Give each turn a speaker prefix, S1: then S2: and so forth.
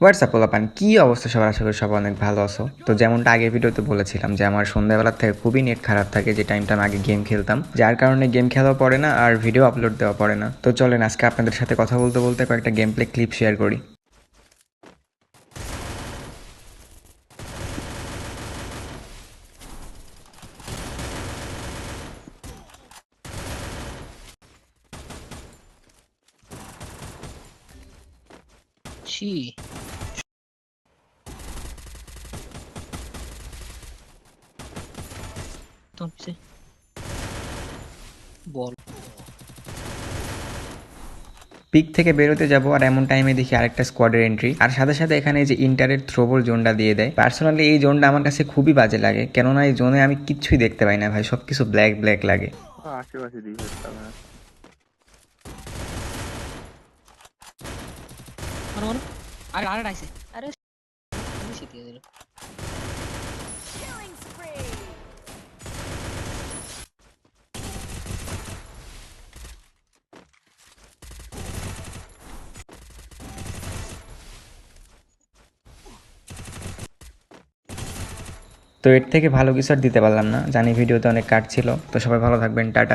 S1: WhatsApp পোলাপান? কি অবস্থা সবার? আশা করি সবাই অনেক ভালো আছো। তো যেমনটা আগের ভিডিওতে বলেছিলাম যে, আমার সন্ধ্যাবেলার থেকে খুবই নেট খারাপ থাকে যে টাইমটা আমি আগে গেম খেলতাম। যার কারণে গেম খেলাও পড়ে না আর ভিডিও আপলোড দেওয়া পড়ে না। তো চলেন, আজকে আপনাদের সাথে কথা বলতে বলতে কয়েকটা গেম প্লে ক্লিপ শেয়ার করি।
S2: ছি তো কিসে বল।
S1: পিক থেকে বেরোতে যাব আর এমন টাইমে দেখি আরেকটা স্কোয়াডের এন্ট্রি আর সাথে সাথে এখানে যে ইন্টারের থ্রোবল জোনটা দিয়ে দেয়। পার্সোনালি এই জোনটা আমার কাছে খুবই বাজে লাগে। কেননা এই জোনে আমি কিচ্ছুই দেখতে পাই না ভাই সবকিছু ব্ল্যাক ব্ল্যাক লাগে।
S3: আশেপাশে হ্যাঁ
S2: মারো আরে আরে আরে
S1: তো এর থেকে ভালো কিছু আর দিতে পারলাম না। জানি ভিডিওতে অনেক কাট ছিল। তো সবাই ভালো থাকবেন। টাটা।